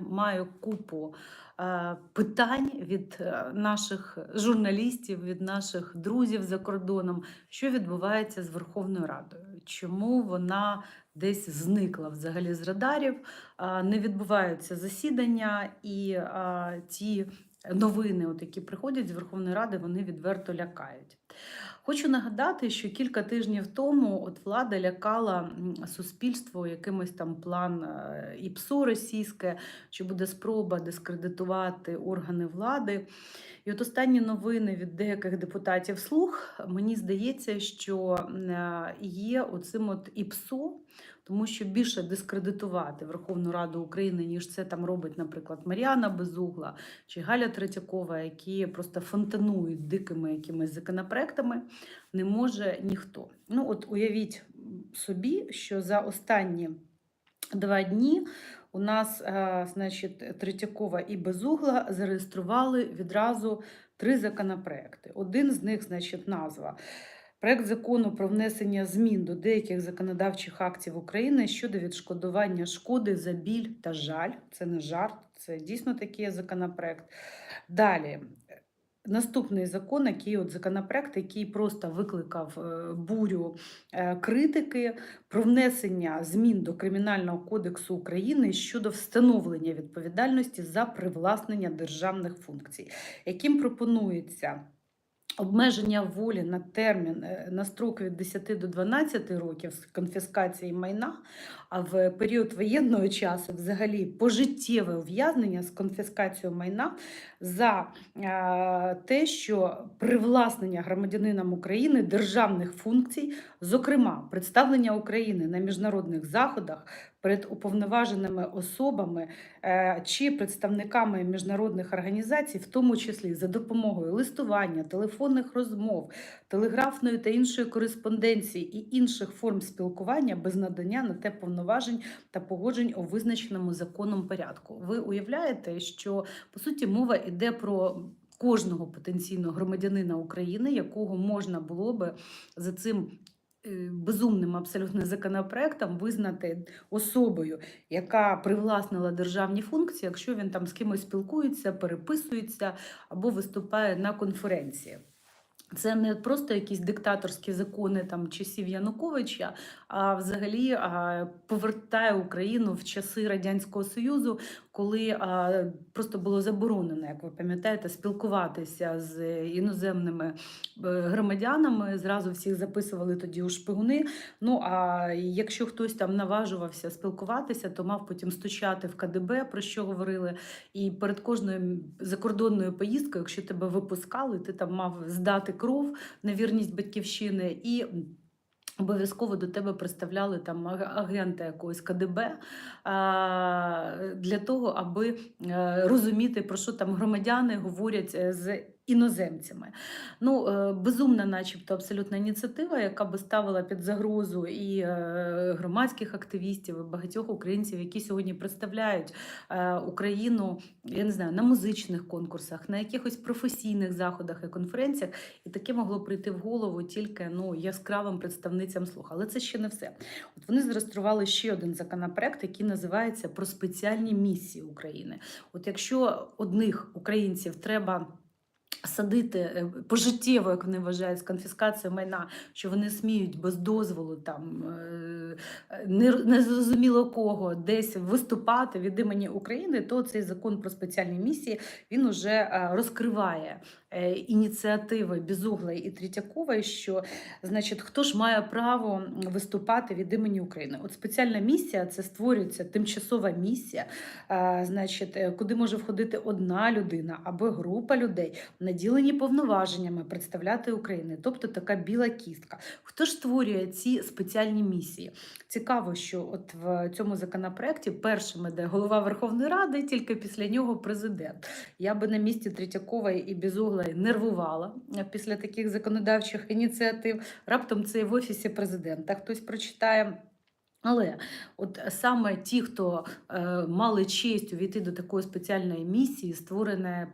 Маю купу е, питань від е, наших журналістів, від наших друзів за кордоном, що відбувається з Верховною Радою, чому вона десь зникла взагалі з радарів, а, не відбуваються засідання, і а, ті новини, от, які приходять з Верховної Ради, вони відверто лякають. Хочу нагадати, що кілька тижнів тому от влада лякала суспільство якимось там план е, ІПСО російське, що буде спроба дискредитувати органи влади. І от останні новини від деяких депутатів слух, мені здається, що е, є оцим от ІПСО, тому що більше дискредитувати Верховну Раду України, ніж це там робить, наприклад, Мар'яна Безугла чи Галя Третьякова, які просто фонтанують дикими якимись законопроектами, не може ніхто. Ну, от уявіть собі, що за останні два дні у нас, е, значить, Третьякова і Безугла зареєстрували відразу три законопроекти. Один з них, значить, назва. Проект закону про внесення змін до деяких законодавчих актів України щодо відшкодування шкоди за біль та жаль. Це не жарт, це дійсно такий законопроект. Далі. Наступний закон, який от законопроект, який просто викликав е, бурю е, критики про внесення змін до Кримінального кодексу України щодо встановлення відповідальності за привласнення державних функцій, яким пропонується обмеження волі на термін е, на строк від 10 до 12 років з конфіскації майна, а в період воєнного часу взагалі пожиттєве ув'язнення з конфіскацією майна за е, те, що привласнення громадянином України державних функцій, зокрема представлення України на міжнародних заходах перед уповноваженими особами е, чи представниками міжнародних організацій, в тому числі за допомогою листування, телефонних розмов, телеграфної та іншої кореспонденції і інших форм спілкування без надання на те повноважень та погоджень у визначеному законом порядку. Ви уявляєте, що по суті мова йде про. Кожного потенційного громадянина України, якого можна було би за цим е, безумним абсолютно законопроектом визнати особою, яка привласнила державні функції, якщо він там з кимось спілкується, переписується або виступає на конференції. Це не просто якісь диктаторські закони там часів Януковича, а взагалі повертає Україну в часи Радянського Союзу, коли просто було заборонено, як ви пам'ятаєте, спілкуватися з іноземними е, громадянами. Зразу всіх записували тоді у шпигуни. Ну а якщо хтось там наважувався спілкуватися, то мав потім стучати в КДБ, про що говорили. І перед кожною закордонною поїздкою, якщо тебе випускали, ти там мав здати кров на вірність батьківщини і. Обов'язково до тебе представляли там аг- агента якогось КДБ для того, аби е, розуміти, про що там громадяни говорять е, з іноземцями. Ну, е, безумна, начебто, абсолютна ініціатива, яка би ставила під загрозу і е, громадських активістів, і багатьох українців, які сьогодні представляють е, Україну, я не знаю, на музичних конкурсах, на якихось професійних заходах і конференціях, і таке могло прийти в голову тільки ну, яскравим представницям слух. Але це ще не все. От вони зареєстрували ще один законопроект, який називається про спеціальні місії України. От якщо одних українців треба. Садити е, пожиттєво, як вони вважають, з конфіскацією майна, що вони сміють без дозволу там е, незрозуміло кого десь виступати від імені України, то цей закон про спеціальні місії він уже е, розкриває е, ініціативи Безуглої і Третьякової, що значить, хто ж має право виступати від імені України? От спеціальна місія це створюється тимчасова місія, значить, е, куди може входити одна людина або група людей, наділені повноваженнями представляти Україну, тобто така біла кістка. Хто ж створює ці спеціальні місії? Цікаво, що от в цьому законопроекті першим іде голова Верховної Ради, тільки після нього президент. Я би на місці Третьякової і Безуглої нервувала е, після таких законодавчих ініціатив. Раптом це і в офісі президента хтось прочитає. Але от саме ті, хто е, мали честь увійти до такої спеціальної місії, створене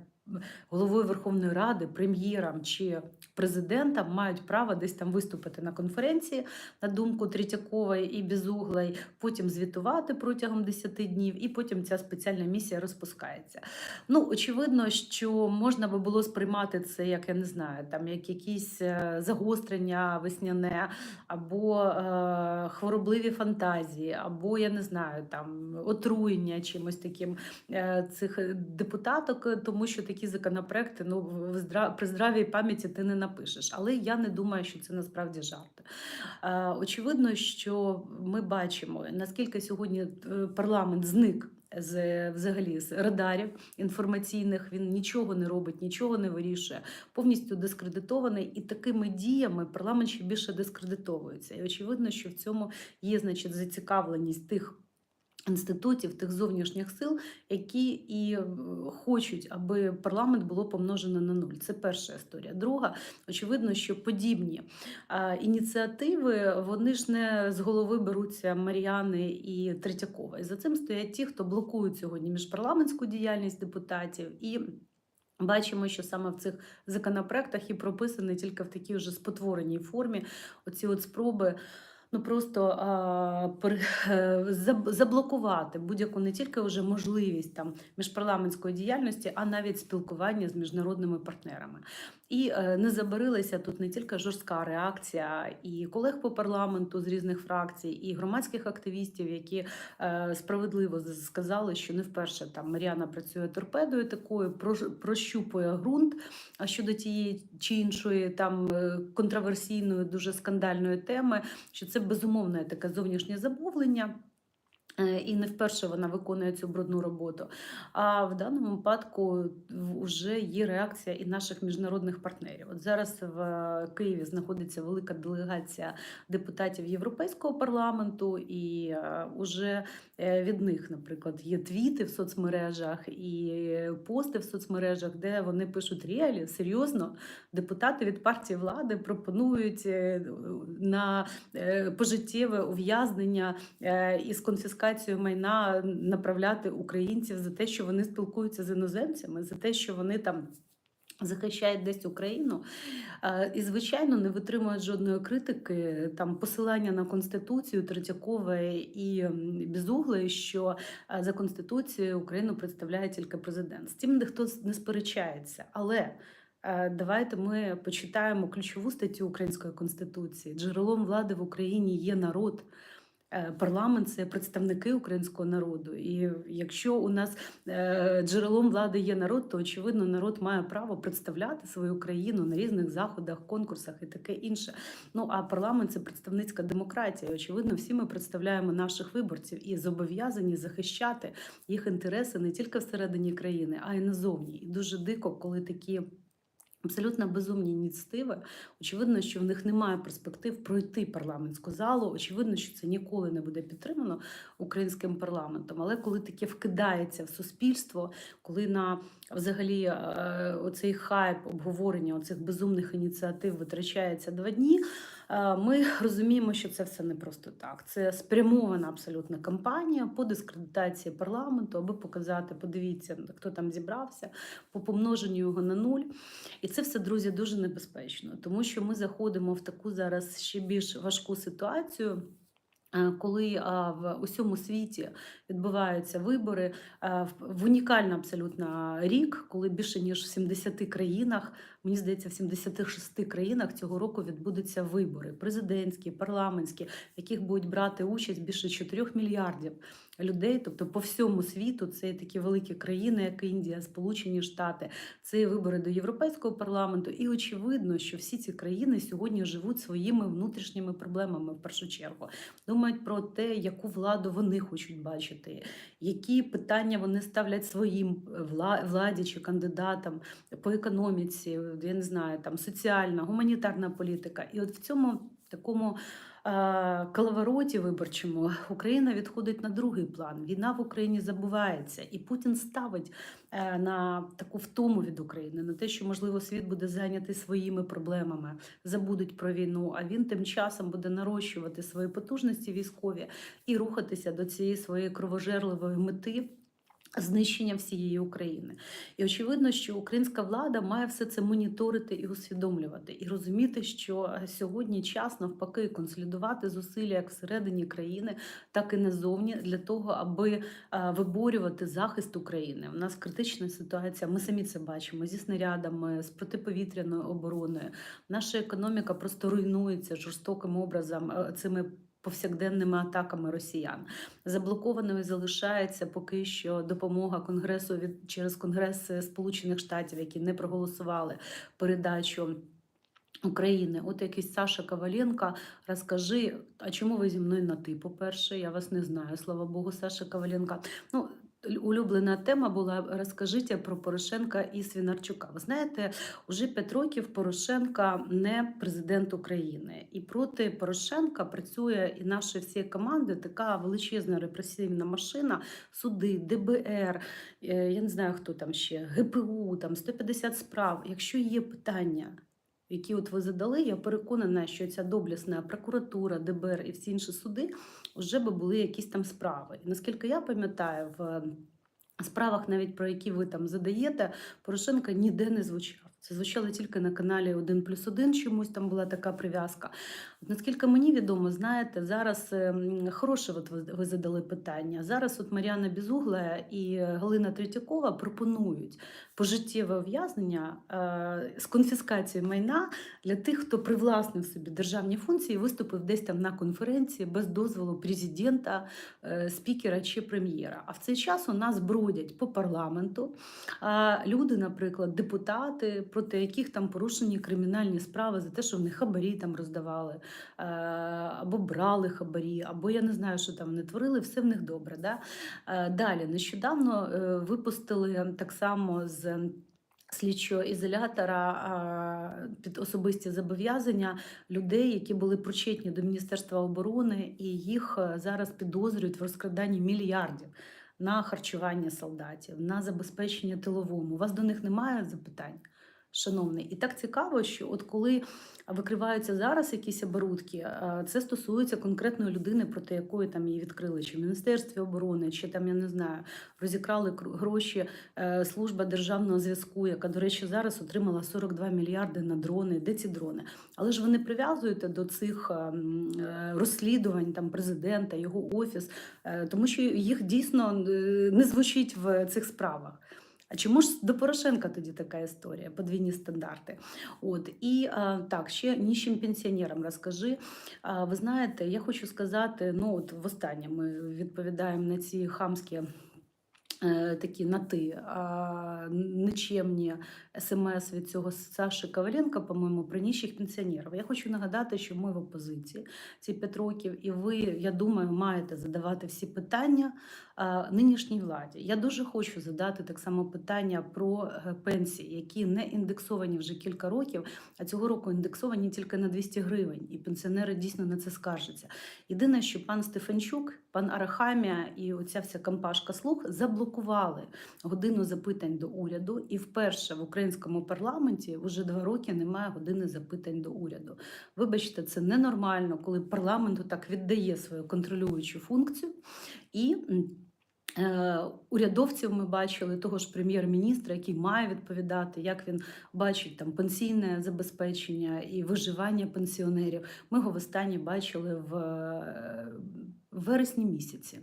головою Верховної Ради, прем'єром чи президентом мають право десь там виступити на конференції на думку Третьякової і Безуглої, потім звітувати протягом 10 днів, і потім ця спеціальна місія розпускається. Ну, очевидно, що можна би було сприймати це, як я не знаю, там як якісь е, загострення весняне, або е, хворобливі фантазії, або я не знаю, там отруєння чимось таким е, цих депутаток, тому що такі законопроекти ну при здравій пам'яті ти не напишеш. Але я не думаю, що це насправді жарти. Очевидно, що ми бачимо, наскільки сьогодні е, парламент зник. З взагалі з радарів інформаційних він нічого не робить, нічого не вирішує, повністю дискредитований, і такими діями парламент ще більше дискредитовується. І очевидно, що в цьому є значить зацікавленість тих. Інститутів тих зовнішніх сил, які і е, хочуть, аби парламент було помножено на нуль. Це перша історія. Друга, очевидно, що подібні ініціативи вони ж не з голови беруться Мар'яни і Третьякова. І за цим стоять ті, хто блокують сьогодні міжпарламентську діяльність депутатів і. Бачимо, що саме в цих законопроектах і прописані тільки в такій вже спотвореній формі оці от спроби ну просто а, е, заблокувати будь-яку не тільки вже можливість там міжпарламентської діяльності, а навіть спілкування з міжнародними партнерами. І е, не забарилася тут не тільки жорстка реакція і колег по парламенту з різних фракцій, і громадських активістів, які е, справедливо сказали, що не вперше там Мар'яна працює торпедою такою, прощупує ґрунт щодо тієї чи іншої там е, контроверсійної, дуже скандальної теми, що це безумовне таке зовнішнє замовлення. Е, І не вперше вона виконує цю брудну роботу. А в даному випадку вже є реакція і наших міжнародних партнерів. От зараз в е, Києві знаходиться велика делегація депутатів Європейського парламенту, і вже від них, наприклад, є твіти в соцмережах і пости в соцмережах, де вони пишуть реалі серйозно. Депутати від партії влади пропонують е, на е, пожиттєве ув'язнення е, із конфіскацією майна направляти українців за те, що вони спілкуються з іноземцями, за те, що вони там. Захищають десь Україну Е, і, звичайно, не витримують жодної критики. Там посилання на конституцію Третьякової і м, що е, за конституцією Україну представляє тільки президент. З цим ніхто не сперечається. Але е, давайте ми почитаємо ключову статтю Української конституції. Джерелом влади в Україні є народ. Е, Парламент це представники українського народу. І якщо у нас е, джерелом влади є народ, то очевидно народ має право представляти свою країну на різних заходах, конкурсах і таке інше. Ну а парламент це представницька демократія. І, очевидно, всі ми представляємо наших виборців і зобов'язані захищати їх інтереси не тільки всередині країни, а й назовні. І дуже дико, коли такі. Абсолютно безумні ініціативи. Очевидно, що в них немає перспектив пройти парламентську залу. Очевидно, що це ніколи не буде підтримано українським парламентом. Але коли таке вкидається в суспільство, коли на взагалі е, оцей хайп обговорення оцих безумних ініціатив витрачається два дні. Е, Ми розуміємо, що це все не просто так. Це спрямована абсолютно кампанія по дискредитації парламенту, аби показати, подивіться, хто там зібрався, по помноженню його на нуль. І це все, друзі, дуже небезпечно, тому що ми заходимо в таку зараз ще більш важку ситуацію. е, Коли в усьому світі відбуваються вибори е, в унікальний абсолютно рік, коли більше ніж в 70 країнах, мені здається, в 76 країнах цього року відбудуться вибори президентські, парламентські, в яких будуть брати участь більше 4 мільярдів людей. Тобто по всьому світу це такі великі країни, як Індія, Сполучені Штати, це вибори до Європейського парламенту. І очевидно, що всі ці країни сьогодні живуть своїми внутрішніми проблемами в першу чергу. Думають про те, яку владу вони хочуть бачити, які питання вони ставлять своїм владі чи кандидатам по економіці, я не знаю, там соціальна, гуманітарна політика. І от в цьому такому е, коловороті виборчому Україна відходить на другий план. Війна в Україні забувається, і Путін ставить е, на таку втому від України, на те, що можливо світ буде зайнятий своїми проблемами, забудуть про війну. А він тим часом буде нарощувати свої потужності військові і рухатися до цієї своєї кровожерливої мети. Знищення всієї України. І очевидно, що українська влада має все це моніторити і усвідомлювати, і розуміти, що е, сьогодні час навпаки консолідувати зусилля як всередині країни, так і назовні для того, аби е, виборювати захист України. У нас критична ситуація. Ми самі це бачимо зі снарядами, з протиповітряною обороною. Наша економіка просто руйнується жорстоким образом е, цими повсякденними атаками росіян. Заблокованою залишається поки що допомога Конгресу від через Конгрес Сполучених Штатів, які не проголосували передачу. України, от якийсь Саша Коваленко, розкажи, а чому ви зі мною на ти? По-перше, я вас не знаю, слава Богу, Саша Коваленко. Ну, улюблена тема була розкажіть про Порошенка і Свінарчука. Ви знаєте, уже п'ять років Порошенка не президент України, і проти Порошенка працює і наші всі команди. Така величезна репресивна машина, суди, ДБР. е, Я не знаю, хто там ще, ГПУ, там 150 справ. Якщо є питання. Які от ви задали, я переконана, що ця доблісна прокуратура, ДБР і всі інші суди вже би були якісь там справи. І наскільки я пам'ятаю, в справах, навіть про які ви там задаєте, Порошенка ніде не звучав. Це звучало тільки на каналі 1 плюс 1, чомусь там була така прив'язка. От наскільки мені відомо, знаєте, зараз ем, хороше от ви, задали питання. Зараз от Мар'яна Бізугла і Галина Третьякова пропонують пожиттєве ув'язнення е, з конфіскацією майна для тих, хто привласнив собі державні функції, виступив десь там на конференції без дозволу президента, е, спікера чи прем'єра. А в цей час у нас бродять по парламенту люди, наприклад, депутати, проти яких там порушені кримінальні справи за те, що вони хабарі там роздавали, або брали хабарі, або я не знаю, що там вони творили, все в них добре. Да? Е, Далі, нещодавно е, випустили так само з слідчого ізолятора під особисті зобов'язання людей, які були причетні до Міністерства оборони, і їх е, зараз підозрюють в розкраданні мільярдів на харчування солдатів, на забезпечення тиловому. У вас до них немає запитань? Шановний, і так цікаво, що от коли викриваються зараз якісь оборудки, е, це стосується конкретної людини, проти якої там її відкрили, чи в Міністерстві оборони, чи там я не знаю, розікрали гроші е, служба державного зв'язку, яка, до речі, зараз отримала 42 мільярди на дрони. Де ці дрони? Але ж ви не прив'язуєте до цих е, розслідувань там президента, його офіс, тому що їх дійсно не звучить в цих справах. А чому ж до Порошенка тоді така історія? Подвійні стандарти. От і так, ще ніщим пенсіонерам розкажи. Ви знаєте, я хочу сказати: ну от востаннє ми відповідаємо на ці хамські. е, Такі на ти нечемні смс від цього Саші Коваленка, по-моєму, про ніщих пенсіонерів. Я хочу нагадати, що ми в опозиції ці п'ять років, і ви, я думаю, маєте задавати всі питання нинішній владі. Я дуже хочу задати так само питання про е, пенсії, які не індексовані вже кілька років, а цього року індексовані тільки на 200 гривень, і пенсіонери дійсно на це скаржаться. Єдине, що пан Стефанчук, пан Арахамія і оця вся компашка слуг заблокували годину запитань до уряду, і вперше в українському парламенті вже два роки немає години запитань до уряду. Вибачте, це ненормально, коли парламент так віддає свою контролюючу функцію і. Е, Урядовців ми бачили того ж прем'єр-міністра, який має відповідати, як він бачить там пенсійне забезпечення і виживання пенсіонерів. Ми його востаннє бачили в е, в вересні місяці.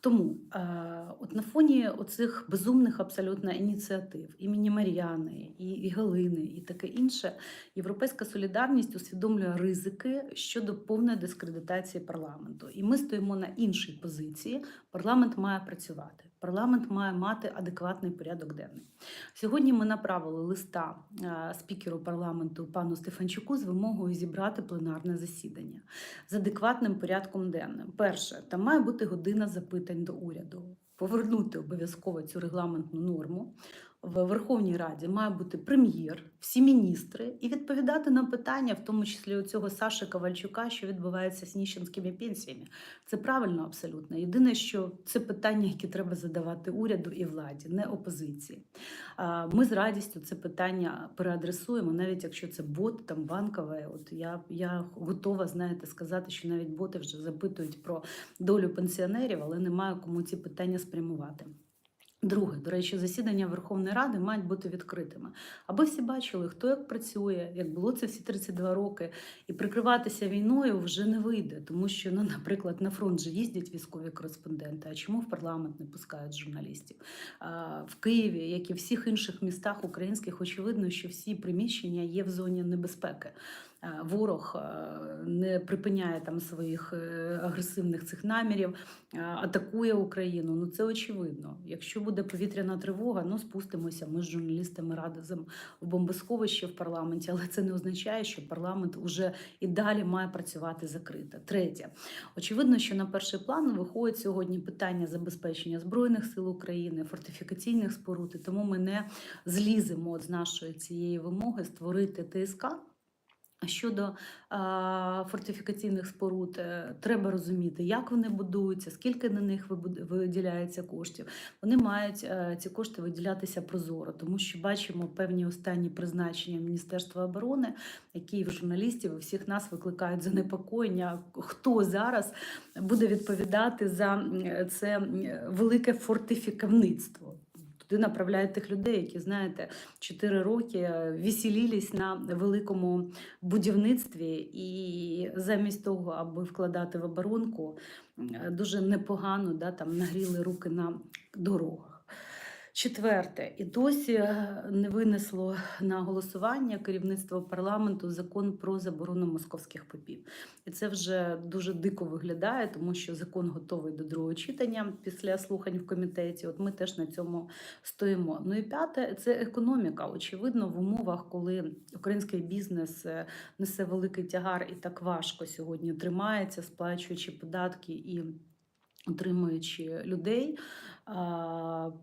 Тому е, от на фоні оцих безумних абсолютно ініціатив імені Мар'яни і, і Галини, і таке інше, Європейська солідарність усвідомлює ризики щодо повної дискредитації парламенту. І ми стоїмо на іншій позиції. Парламент має працювати. Парламент має мати адекватний порядок денний. Сьогодні ми направили листа е, спікеру парламенту пану Стефанчуку з вимогою зібрати пленарне засідання з адекватним порядком денним. Перше, там має бути година запитань до уряду. Повернути обов'язково цю регламентну норму. В Верховній Раді має бути прем'єр, всі міністри і відповідати на питання, в тому числі у цього Саші Ковальчука, що відбувається з ніщенськими пенсіями. Це правильно абсолютно. Єдине, що це питання, які треба задавати уряду і владі, не опозиції. Ми з радістю це питання переадресуємо, навіть якщо це бот там банкове. От я, я готова знаєте сказати, що навіть боти вже запитують про долю пенсіонерів, але немає кому ці питання спрямувати. Друге, до речі, засідання Верховної Ради мають бути відкритими, аби всі бачили, хто як працює, як було це всі 32 роки, і прикриватися війною вже не вийде, тому що, ну, наприклад, на фронт же їздять військові кореспонденти. А чому в парламент не пускають журналістів? А, в Києві, як і в всіх інших містах українських, очевидно, що всі приміщення є в зоні небезпеки. А, Ворог не припиняє там своїх е, агресивних цих намірів, атакує Україну. Ну це очевидно. Якщо буде повітряна тривога, ну спустимося. Ми з журналістами разом в бомбосховище в парламенті, але це не означає, що парламент уже і далі має працювати закрито. Третє, очевидно, що на перший план виходить сьогодні питання забезпечення збройних сил України, фортифікаційних споруд. І тому ми не зліземо з нашої цієї вимоги створити ТСК. Щодо а, фортифікаційних споруд, е, треба розуміти, як вони будуються, скільки на них виділяється коштів. Вони мають е, ці кошти виділятися прозоро, тому що бачимо певні останні призначення Міністерства оборони, які в журналістів і всіх нас викликають занепокоєння. Хто зараз буде відповідати за це велике фортифікавництво? Туди направляють тих людей, які знаєте, 4 роки веселились на великому будівництві, і замість того, аби вкладати в оборонку, дуже непогано да, там, нагріли руки на дорогах. Четверте, і досі е, не винесло на голосування керівництво парламенту закон про заборону московських попів. І це вже дуже дико виглядає, тому що закон готовий до другого читання після слухань в комітеті. От ми теж на цьому стоїмо. Ну і п'яте це економіка. Очевидно, в умовах, коли український бізнес е, несе великий тягар і так важко сьогодні тримається, сплачуючи податки і утримуючи людей.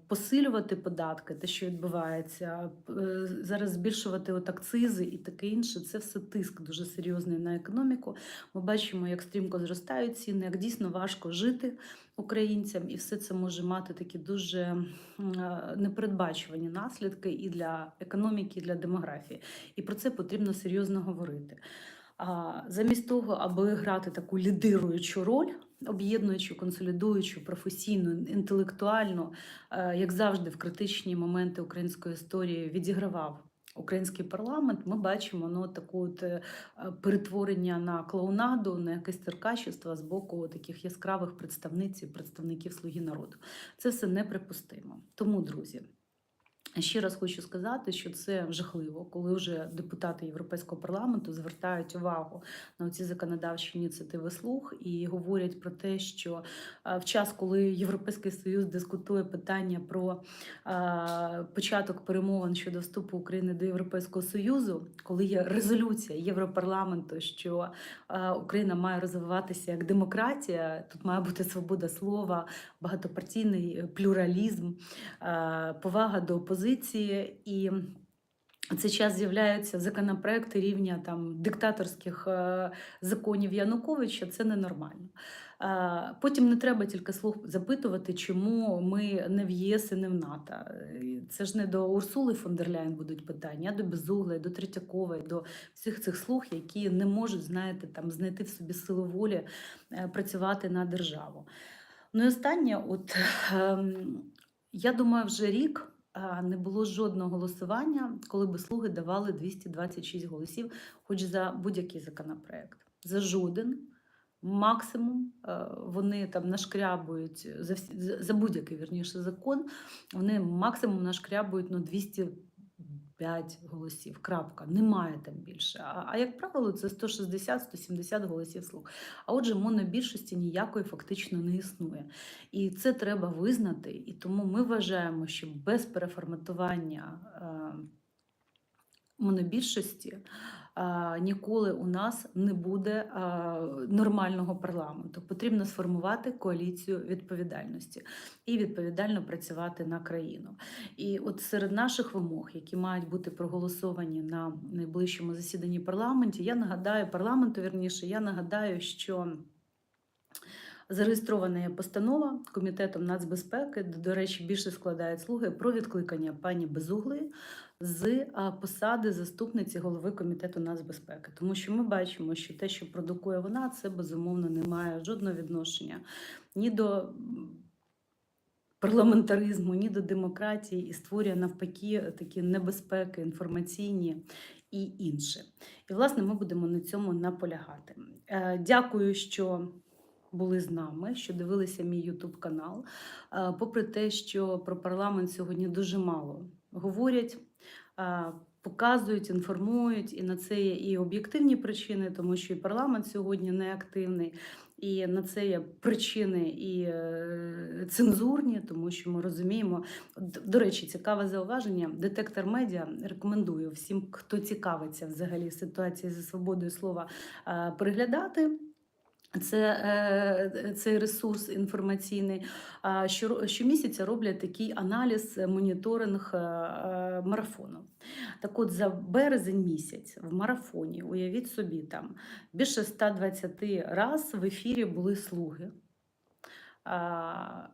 Посилювати податки, те, що відбувається, е, зараз збільшувати от акцизи і таке інше, це все тиск дуже серйозний на економіку. Ми бачимо, як стрімко зростають ціни, як дійсно важко жити українцям, і все це може мати такі дуже е, непередбачувані наслідки і для економіки, і для демографії. І про це потрібно серйозно говорити. Замість того, аби грати таку лідируючу роль, об'єднуючу, консолідуючу, професійну, інтелектуальну, е, як завжди, в критичні моменти української історії відігравав. Український парламент, ми бачимо ну, таку от, е, перетворення на клоунаду, на якесь циркачество з боку таких яскравих представниць і представників Слуги народу. Це все неприпустимо. Тому, друзі, Ще раз хочу сказати, що це жахливо, коли вже депутати Європейського парламенту звертають увагу на ці законодавчі ініціативи слуг і говорять про те, що е, в час, коли Європейський Союз дискутує питання про е, початок перемовин щодо вступу України до Європейського Союзу, коли є резолюція Європарламенту, що е, Україна має розвиватися як демократія, тут має бути свобода слова, багатопартійний плюралізм, повага до опозиції і. В цей час з'являються законопроекти рівня там диктаторських е, законів Януковича. Це ненормально. Е, потім не треба тільки слух запитувати, чому ми не в ЄС і не в НАТО. Це ж не до Урсули фон дер Ляйн будуть питання, а до Безуглої, до Третьякової, до всіх цих слуг, які не можуть, знаєте, там знайти в собі силу волі е, працювати на державу. Ну і останнє, от ем, я думаю, вже рік не було жодного голосування, коли би слуги давали 226 голосів, хоч за будь-який законопроект. За жоден. Максимум вони там нашкрябують за, всі- за- будь-який вірніше закон, вони максимум нашкрябують ну, 205 голосів. Крапка. Немає там більше. А, а як правило, це 160-170 голосів слуг. А отже, монобільшості ніякої фактично не існує. І це треба визнати. І тому ми вважаємо, що без переформатування е, монобільшості ніколи у нас не буде нормального парламенту. Потрібно сформувати коаліцію відповідальності і відповідально працювати на країну. І от серед наших вимог, які мають бути проголосовані на найближчому засіданні парламенті, я нагадаю парламенту, вірніше, я нагадаю, що. Зареєстрована є постанова комітетом нацбезпеки, де, до речі, більше складають слуги про відкликання пані Безуглої з посади заступниці голови комітету нацбезпеки. Тому що ми бачимо, що те, що продукує вона, це безумовно не має жодного відношення ні до парламентаризму, ні до демократії і створює навпаки такі небезпеки інформаційні і інше. І, власне, ми будемо на цьому наполягати. Е, Дякую, що були з нами, що дивилися мій YouTube канал. Е, Попри те, що про парламент сьогодні дуже мало говорять, показують, інформують, і на це є і об'єктивні причини, тому що і парламент сьогодні не активний. І на це є причини і е, цензурні, тому що ми розуміємо. До речі, цікаве зауваження. Детектор медіа рекомендую всім, хто цікавиться взагалі ситуацією зі свободою слова, переглядати. Це, е, цей ресурс інформаційний. А що- Щомісяця роблять такий аналіз, е, моніторинг е, марафону. Так от за березень місяць в марафоні, уявіть собі, там більше 120 раз в ефірі були слуги.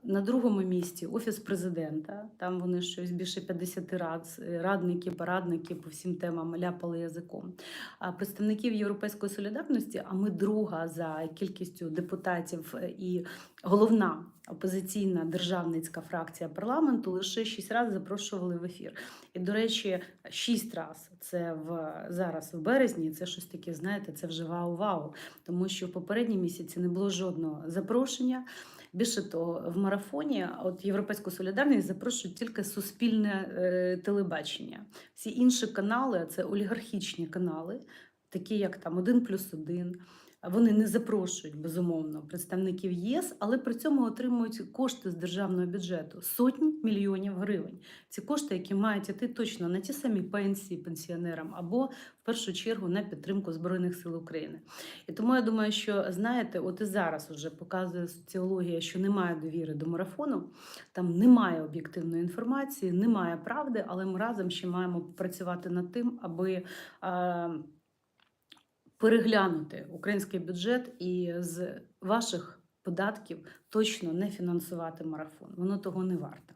На другому місці офіс президента. Там вони щось більше 50 раз радники, порадники по всім темам ляпали язиком. А представників Європейської солідарності, а ми друга за кількістю депутатів е, і головна опозиційна державницька фракція парламенту, лише 6 разів запрошували в ефір. І, до речі, 6 разів це в зараз в березні. Це щось таке, знаєте, це вже вау-вау. Тому що в попередні місяці не було жодного запрошення. Більше того, в марафоні от Європейську солідарність запрошують тільки суспільне е, телебачення. Всі інші канали це олігархічні канали, такі як там один плюс 1». Вони не запрошують безумовно представників єС, але при цьому отримують кошти з державного бюджету сотні мільйонів гривень. Ці кошти, які мають іти точно на ті самі пенсії пенсіонерам або в першу чергу на підтримку збройних сил України. І тому я думаю, що знаєте, от і зараз вже показує соціологія, що немає довіри до марафону, там немає об'єктивної інформації, немає правди, але ми разом ще маємо працювати над тим, аби. Переглянути український бюджет і з ваших податків точно не фінансувати марафон. Воно того не варто.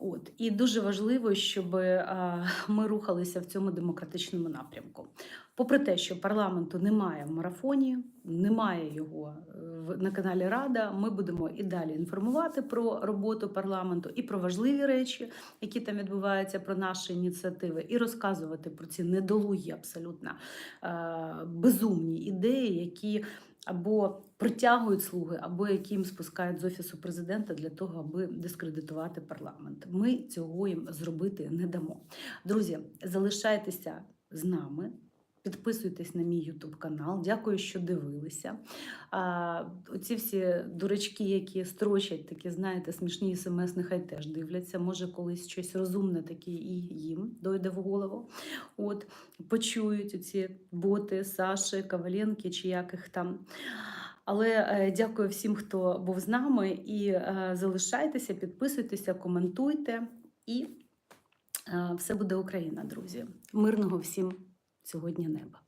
От і дуже важливо, щоб ми рухалися в цьому демократичному напрямку. Попри те, що парламенту немає в марафоні, немає його е, на каналі Рада. Ми будемо і далі інформувати про роботу парламенту і про важливі речі, які там відбуваються, про наші ініціативи, і розказувати про ці недолугі, абсолютно е, безумні ідеї, які або притягують слуги, або які їм спускають з офісу президента для того, аби дискредитувати парламент. Ми цього їм зробити не дамо. Друзі, залишайтеся з нами. Підписуйтесь на мій YouTube канал. Дякую, що дивилися. А, оці всі дурачки, які строчать, такі, знаєте, смішні смс, нехай теж дивляться. Може, колись щось розумне таке і їм дойде в голову. От, почують оці боти, Саші, Коваленки чи яких там. Але е, дякую всім, хто був з нами. І е, залишайтеся, підписуйтеся, коментуйте. І е, все буде Україна, друзі. Мирного всім сьогодні неба.